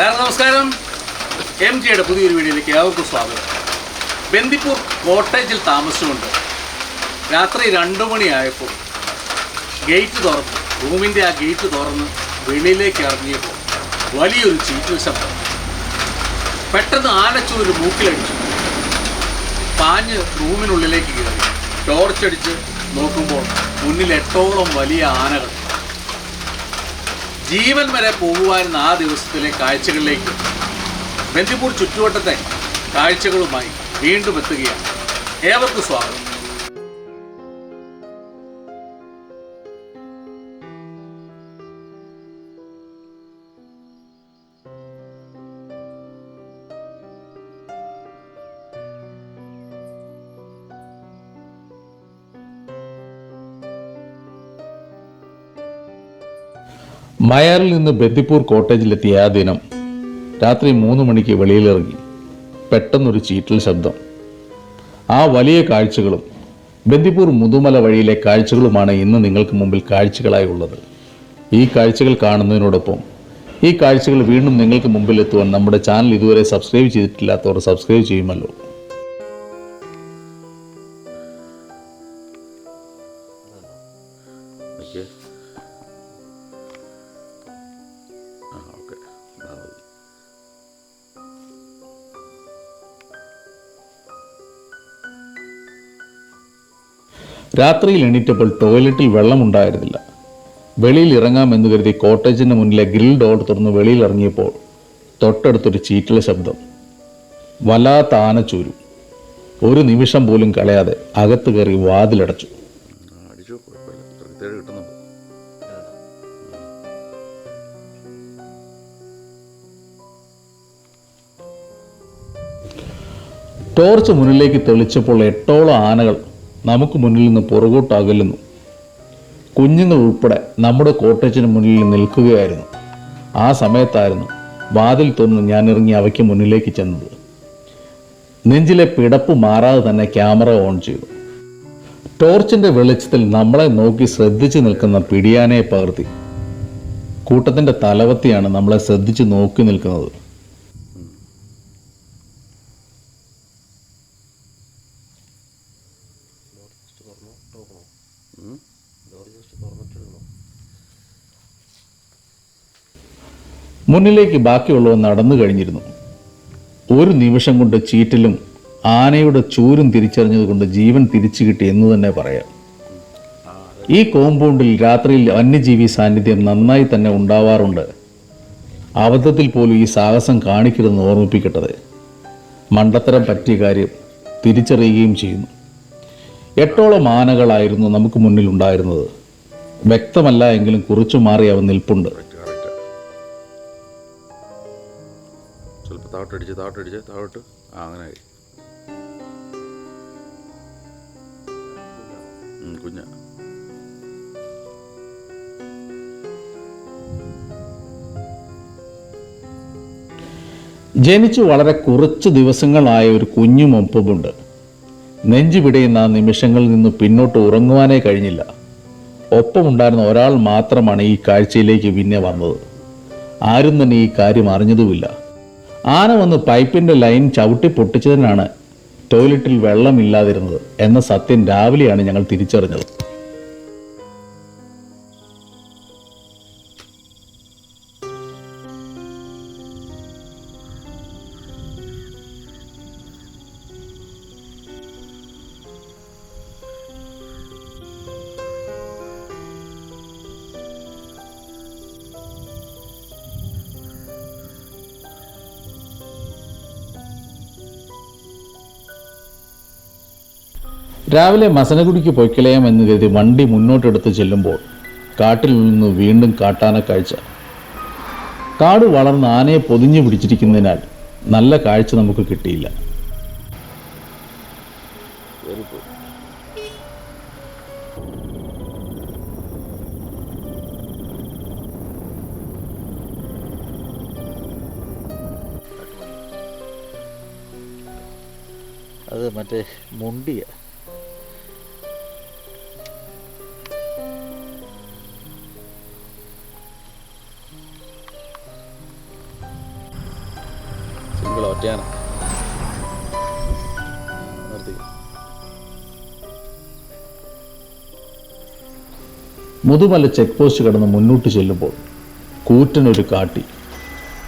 എല്ലാവർക്കും നമസ്കാരം. എം ജിയുടെ പുതിയൊരു വീഡിയോയിലേക്ക് ഏവർക്കും സ്വാഗതം. ബന്ദിപ്പൂർ കോട്ടേജിൽ താമസിച്ചുകൊണ്ട് രാത്രി രണ്ടു മണിയായപ്പോൾ ഗേറ്റ് തുറന്നു റൂമിന്റെ ആ ഗേറ്റ് തുറന്ന് വെളിയിലേക്ക് ഇറങ്ങിയപ്പോൾ വലിയൊരു ചീറ്റൽ ശബ്ദം. പെട്ടെന്ന് ആനച്ചൂര് മൂക്കിലടിച്ചു. പാഞ്ഞ് റൂമിനുള്ളിലേക്ക് കയറി. ടോർച്ചടിച്ച് നോക്കുമ്പോൾ മുന്നിൽ എട്ടോളം വലിയ ആനകൾ. ജീവൻ വരെ പോകുവായിരുന്ന ആ ദിവസത്തിലെ കാഴ്ചകളിലേക്ക് ബന്ദിപ്പൂർ ചുറ്റുവട്ടത്തെ കാഴ്ചകളുമായി വീണ്ടും എത്തുകയാണ്. ഏവർക്കും സ്വാഗതം. മയാറിൽ നിന്ന് ബന്ദിപ്പൂർ കോട്ടേജിലെത്തിയ ആ ദിനം രാത്രി മൂന്ന് മണിക്ക് വെളിയിലിറങ്ങി പെട്ടെന്നൊരു ചീറ്റൽ ശബ്ദം. ആ വലിയ കാഴ്ചകളും ബന്ദിപ്പൂർ മുതുമല വഴിയിലെ കാഴ്ചകളുമാണ് ഇന്ന് നിങ്ങൾക്ക് മുമ്പിൽ കാഴ്ചകളായി ഉള്ളത്. ഈ കാഴ്ചകൾ കാണുന്നതിനോടൊപ്പം ഈ കാഴ്ചകൾ വീണ്ടും നിങ്ങൾക്ക് മുമ്പിൽ എത്തുവാൻ നമ്മുടെ ചാനൽ ഇതുവരെ സബ്സ്ക്രൈബ് ചെയ്തിട്ടില്ലാത്തവർ സബ്സ്ക്രൈബ് ചെയ്യുമല്ലോ. രാത്രിയിൽ എണീറ്റപ്പോൾ ടോയ്ലറ്റിൽ വെള്ളമുണ്ടായിരുന്നില്ല. വെളിയിൽ ഇറങ്ങാമെന്ന് കരുതി കോട്ടേജിന് മുന്നിലെ ഗ്രിൽ ഡോർ തുറന്ന് വെളിയിൽ ഇറങ്ങിയപ്പോൾ തൊട്ടടുത്തൊരു ചീറ്റല ശബ്ദം. വല്ലാത്ത ആനച്ചൂരു. ഒരു നിമിഷം പോലും കളയാതെ അകത്ത് കയറി വാതിലടച്ചു. ടോർച്ച് മുന്നിലേക്ക് തെളിച്ചപ്പോൾ എട്ടോളം ആനകൾ നമുക്ക് മുന്നിൽ നിന്ന് പുറകോട്ടകലുന്നു കുഞ്ഞുങ്ങൾ ഉൾപ്പെടെ നമ്മുടെ കോട്ടേജിന് മുന്നിൽ നിൽക്കുകയായിരുന്നു. ആ സമയത്തായിരുന്നു വാതിൽ തുറന്ന് ഞാൻ ഇറങ്ങി അവയ്ക്ക് മുന്നിലേക്ക് ചെന്നത്. നെഞ്ചിലെ പിടപ്പ് മാറാതെ തന്നെ ക്യാമറ ഓൺ ചെയ്തു. ടോർച്ചിന്റെ വെളിച്ചത്തിൽ നമ്മളെ നോക്കി ശ്രദ്ധിച്ചു നിൽക്കുന്ന പിടിയാനയെ പകർത്തി. കൂട്ടത്തിന്റെ തലവത്തിയാണ് നമ്മളെ ശ്രദ്ധിച്ചു നോക്കി നിൽക്കുന്നത്. മുന്നിലേക്ക് ബാക്കിയുള്ളവ നടന്നു കഴിഞ്ഞിരുന്നു. ഒരു നിമിഷം കൊണ്ട് ചീറ്റിലും ആനയുടെ ചൂരും തിരിച്ചറിഞ്ഞതുകൊണ്ട് ജീവൻ തിരിച്ചു കിട്ടി എന്ന് തന്നെ പറയാം. ഈ കോമ്പൗണ്ടിൽ രാത്രിയിൽ വന്യജീവി സാന്നിധ്യം നന്നായി തന്നെ ഉണ്ടാവാറുണ്ട്. അബദ്ധത്തിൽ പോലും ഈ സാഹസം കാണിക്കരുതെന്ന് ഓർമ്മിപ്പിക്കട്ടത്. മണ്ടത്തരം പറ്റിയ കാര്യം തിരിച്ചറിയുകയും ചെയ്യുന്നു. എട്ടോളം ആനകളായിരുന്നു നമുക്ക് മുന്നിൽ ഉണ്ടായിരുന്നത് വ്യക്തമല്ല എങ്കിലും കുറിച്ചു മാറി അവൻ നിൽപ്പുണ്ട്. ചിലപ്പോൾ താട്ടടിച്ച് താട്ടടിച്ച് താഴോട്ട് ആ അങ്ങനെ ആയി. ഉം, കുഞ്ഞ. ജനിച്ചു വളരെ കുറച്ച് ദിവസങ്ങളായ ഒരു കുഞ്ഞു ഒപ്പമുണ്ട് നെഞ്ചു പിടയുന്ന ആ നിമിഷങ്ങളിൽ നിന്ന് പിന്നോട്ട് ഉറങ്ങുവാനേ കഴിഞ്ഞില്ല. ഒപ്പമുണ്ടായിരുന്ന ഒരാൾ മാത്രമാണ് ഈ കാഴ്ചയിലേക്ക് പിന്നെ വന്നത്. ആരും തന്നെ ഈ കാര്യം അറിഞ്ഞതുമില്ല. ആന വന്ന് പൈപ്പിന്റെ ലൈൻ ചവിട്ടി പൊട്ടിച്ചതിനാണ് ടോയ്ലറ്റിൽ വെള്ളമില്ലാതിരുന്നത് എന്ന സത്യം രാവിലെയാണ് ഞങ്ങൾ തിരിച്ചറിഞ്ഞത്. രാവിലെ മസനഗുഡിക്ക് പൊയ്ക്കളയാം എന്ന് കരുതി വണ്ടി മുന്നോട്ടെടുത്ത് ചെല്ലുമ്പോൾ കാട്ടിൽ നിന്ന് വീണ്ടും കാട്ടാന കാഴ്ച. കാട് വളർന്ന് ആനയെ പൊതിഞ്ഞു പിടിച്ചിരിക്കുന്നതിനാൽ നല്ല കാഴ്ച നമുക്ക് കിട്ടിയില്ല. അത് മറ്റേ മുണ്ടിയ. നിർത്തി. മുതുമല ചെക്ക് പോസ്റ്റ് കടന്ന് മുന്നോട്ട് ചെല്ലുമ്പോൾ കൂറ്റനൊരു കാട്ടി.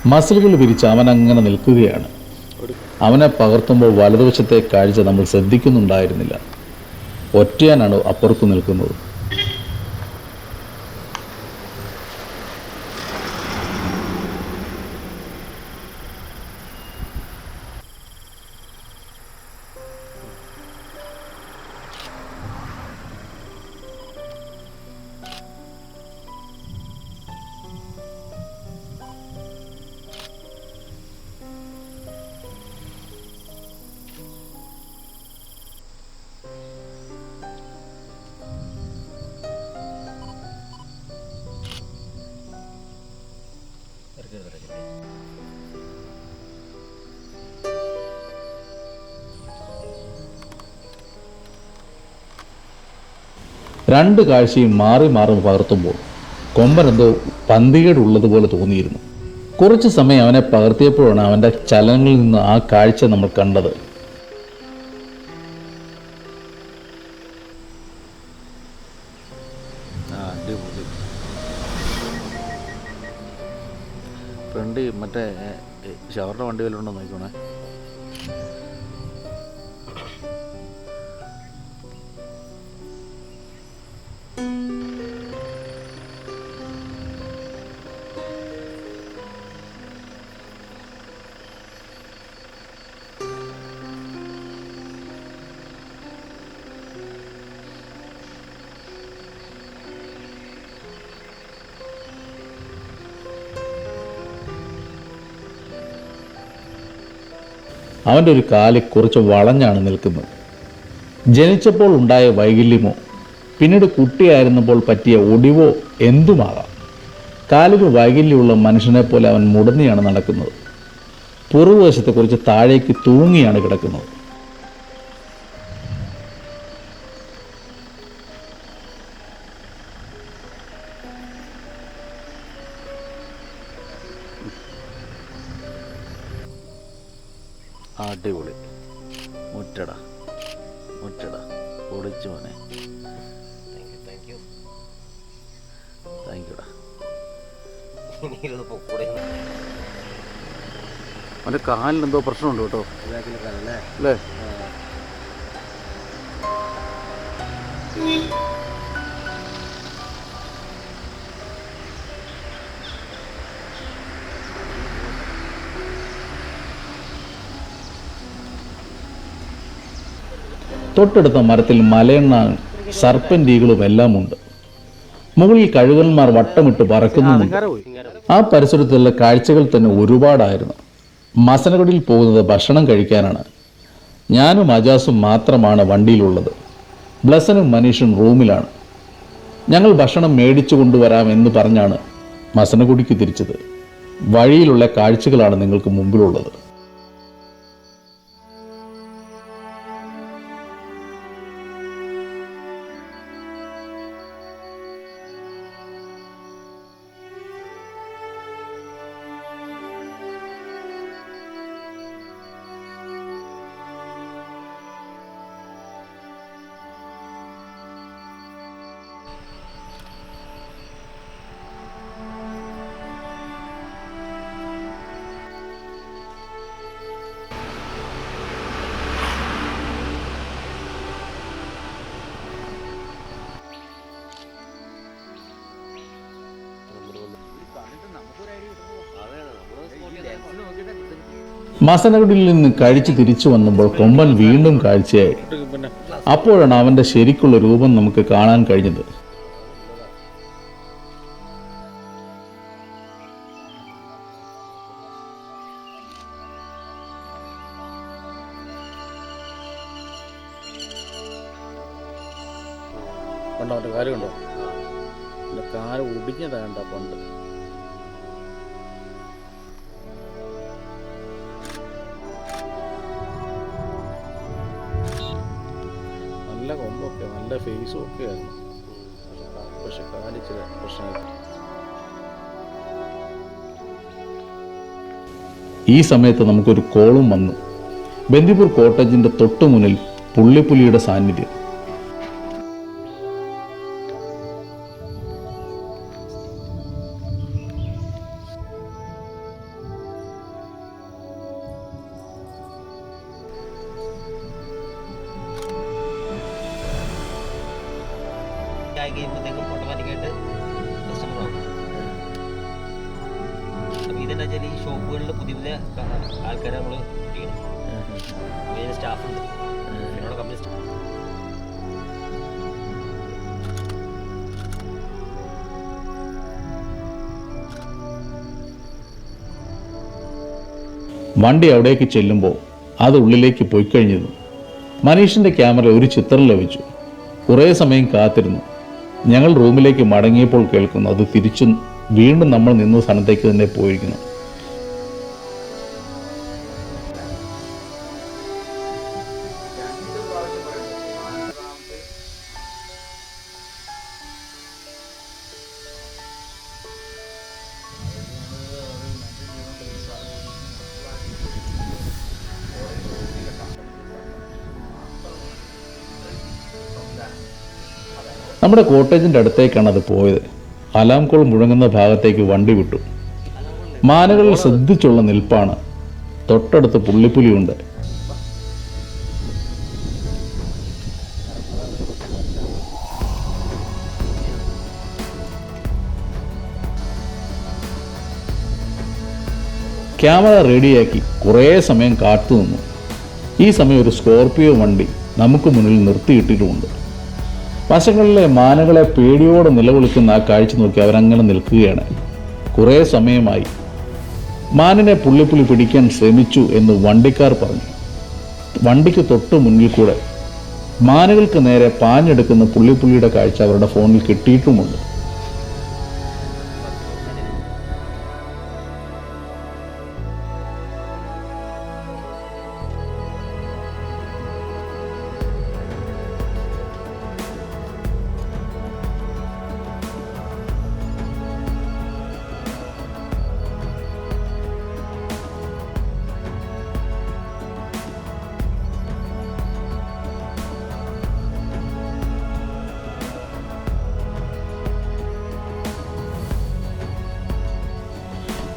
മസിലുകൾ വിരിച്ച് അവൻ അങ്ങനെ നിൽക്കുകയാണ്. അവനെ പകർത്തുമ്പോൾ വലതുവശത്തെ കാഴ്ച നമ്മൾ ശ്രദ്ധിക്കുന്നുണ്ടായിരുന്നില്ല. ഒറ്റയാനാണ് അപ്പുറത്ത് നിൽക്കുന്നത്? രണ്ട് കാഴ്ചയും മാറി മാറി പകർത്തുമ്പോൾ കൊമ്പൻ എന്തോ പന്തികേടുള്ളതുപോലെ തോന്നിയിരുന്നു. കുറച്ച് സമയം അവനെ പകർത്തിയപ്പോഴാണ് അവന്റെ ചലനങ്ങളിൽ നിന്ന് ആ കാഴ്ച നമ്മൾ കണ്ടത്. ഫ്രണ്ട് മറ്റേ ഷവറിന്റെ വണ്ടി വല്ലതുണ്ടോ നോക്കണേ അവന്റെ ഒരു കാൽ കുറച്ച് വളഞ്ഞാണ് നിൽക്കുന്നത്. ജനിച്ചപ്പോൾ ഉണ്ടായ വൈകല്യമോ പിന്നീട് കുട്ടിയായിരുന്നപ്പോൾ പറ്റിയ ഒടിവോ എന്തുമാകാം? കാലിന് വൈകല്യമുള്ള മനുഷ്യനെ പോലെ അവൻ മുടന്നിയാണ് നടക്കുന്നത്. പുറകുവശത്തെക്കുറിച്ച് താഴേക്ക് തൂങ്ങിയാണ് കിടക്കുന്നത്. അടിപൊളി. മുറ്റട. മുറ്റട. പൊളിച്ചു മോനെ. താങ്ക് യുടാ അവന്റെ കാലിന് എന്തോ പ്രശ്നമുണ്ട് കേട്ടോ. അല്ലേ? തൊട്ടടുത്ത മരത്തിൽ മലയെണ്ണ സർപ്പന്റീകളും എല്ലാം ഉണ്ട് മുകളിൽ കഴുകന്മാർ വട്ടമിട്ട് പറക്കുന്നുമുണ്ട് ആ പരിസരത്തുള്ള കാഴ്ചകൾ തന്നെ ഒരുപാടായിരുന്നു. മസനഗുഡിയിൽ പോകുന്നത് ഭക്ഷണം കഴിക്കാനാണ്. ഞാനും അജാസും മാത്രമാണ് വണ്ടിയിലുള്ളത്. ബ്ലസനും മനീഷും റൂമിലാണ്. ഞങ്ങൾ ഭക്ഷണം മേടിച്ചു കൊണ്ടുവരാം എന്ന് പറഞ്ഞാണ് മസനഗുഡിക്ക് തിരിച്ചത്. വഴിയിലുള്ള കാഴ്ചകളാണ് നിങ്ങൾക്ക് മുമ്പിലുള്ളത്. മസനഗുഡിയിൽ നിന്ന് കഴിച്ച് തിരിച്ചു വന്നപ്പോൾ കൊമ്പൻ വീണ്ടും കാഴ്ചയായി. അപ്പോഴാണ് അവന്റെ ശരിക്കുള്ള രൂപം നമുക്ക് കാണാൻ കഴിഞ്ഞത്. കണ്ടോ അവന്റെ കാൽ പണ്ട്. ഫേസും ഒക്കെ ആയിരുന്നു പക്ഷെ കാലിച്ചിരി പ്രശ്നമായിട്ട് ഈ സമയത്ത് നമുക്കൊരു കോളും വന്നു. ബന്ദിപ്പൂർ കോട്ടേജിന്റെ തൊട്ടു മുന്നിൽ പുള്ളിപ്പുലിയുടെ സാന്നിധ്യം. അപ്പോൾ ഇതെന്താ വെച്ചാൽ ഈ ഷോപ്പുകളിൽ പുതിയ പുതിയ ആൾക്കാരെ നമ്മൾ സ്റ്റാഫ് ഉണ്ട് എന്നോട് കമ്പനി സ്റ്റാഫ് വണ്ടി അവിടേക്ക് ചെല്ലുമ്പോൾ അത് ഉള്ളിലേക്ക് പോയി കഴിഞ്ഞിരുന്നു. മനീഷിന്റെ ക്യാമറ ഒരു ചിത്രം ലഭിച്ചു. കുറേ സമയം കാത്തിരുന്നു. ഞങ്ങൾ റൂമിലേക്ക് മടങ്ങിയപ്പോൾ കേൾക്കുന്നു അത് തിരിച്ചു വീണ്ടും നമ്മൾ നിന്ന സ്ഥലത്തേക്ക് തന്നെ പോയിരിക്കുന്നു. നമ്മുടെ കോട്ടേജിന്റെ അടുത്തേക്കാണ് അത് പോയത്. അലാം കോൾ മുഴങ്ങുന്ന ഭാഗത്തേക്ക് വണ്ടി വിട്ടു. മാനകളിൽ ശ്രദ്ധിച്ചുള്ള നിൽപ്പാണ്. തൊട്ടടുത്ത് പുള്ളിപ്പുലിയുണ്ട്. ക്യാമറ റെഡിയാക്കി കുറേ സമയം കാത്തു നിന്നു. ഈ സമയം ഒരു സ്കോർപിയോ വണ്ടി നമുക്ക് മുന്നിൽ നിർത്തിയിട്ടിട്ടുമുണ്ട്. വശങ്ങളിലെ മാനകളെ പേടിയോടെ നിലവിളിക്കുന്ന ആ കാഴ്ച നോക്കി അവരങ്ങനെ നിൽക്കുകയാണ്. കുറേ സമയമായി മാനിനെ പുള്ളിപ്പുള്ളി പിടിക്കാൻ ശ്രമിച്ചു എന്ന് വണ്ടിക്കാർ പറഞ്ഞു. വണ്ടിക്ക് തൊട്ട് മുന്നിൽ കൂടെ മാനുകൾക്ക് നേരെ പാഞ്ഞെടുക്കുന്ന പുള്ളിപ്പുള്ളിയുടെ കാഴ്ച അവരുടെ ഫോണിൽ കിട്ടിയിട്ടുമുണ്ട്.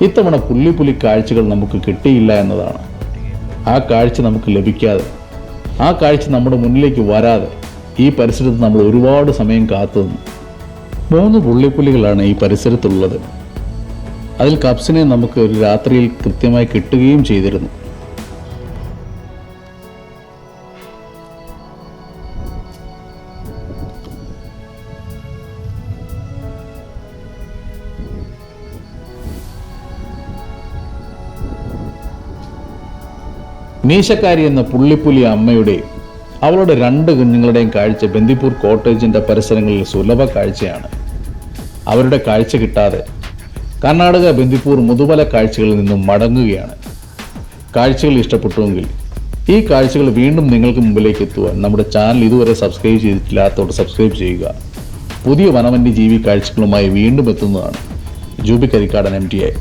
ഇത്തവണ പുള്ളിപ്പുലി കാഴ്ചകൾ നമുക്ക് കിട്ടിയില്ല എന്നതാണ്. ആ കാഴ്ച നമുക്ക് ലഭിക്കാതെ ആ കാഴ്ച നമ്മുടെ മുന്നിലേക്ക് വരാതെ ഈ പരിസരത്ത് നമ്മൾ ഒരുപാട് സമയം കാത്തു നിന്നു മൂന്ന് പുള്ളിപ്പുലികളാണ് ഈ പരിസരത്തുള്ളത്. അതിൽ കപ്സിനെ നമുക്ക് ഒരു രാത്രിയിൽ കൃത്യമായി കിട്ടുകയും ചെയ്തിരുന്നു. മീശക്കാരി എന്ന പുള്ളിപ്പുലി അമ്മയുടെയും അവളുടെ രണ്ട് കുഞ്ഞുങ്ങളുടെയും കാഴ്ച ബന്ദിപ്പൂർ കോട്ടേജിന്റെ പരിസരങ്ങളിൽ സുലഭ കാഴ്ചയാണ്. അവരുടെ കാഴ്ച കിട്ടാതെ കർണാടക ബന്ദിപ്പൂർ മുതുമല കാഴ്ചകളിൽ നിന്നും മടങ്ങുകയാണ്. കാഴ്ചകൾ ഇഷ്ടപ്പെട്ടുവെങ്കിൽ ഈ കാഴ്ചകൾ വീണ്ടും നിങ്ങൾക്ക് മുമ്പിലേക്ക് എത്തുവാൻ നമ്മുടെ ചാനൽ ഇതുവരെ സബ്സ്ക്രൈബ് ചെയ്തിട്ടില്ലാത്തവർ സബ്സ്ക്രൈബ് ചെയ്യുക. പുതിയ വനവന്യജീവി കാഴ്ചകളുമായി വീണ്ടും എത്തുന്നതാണ് Jubi Karikkadan M T I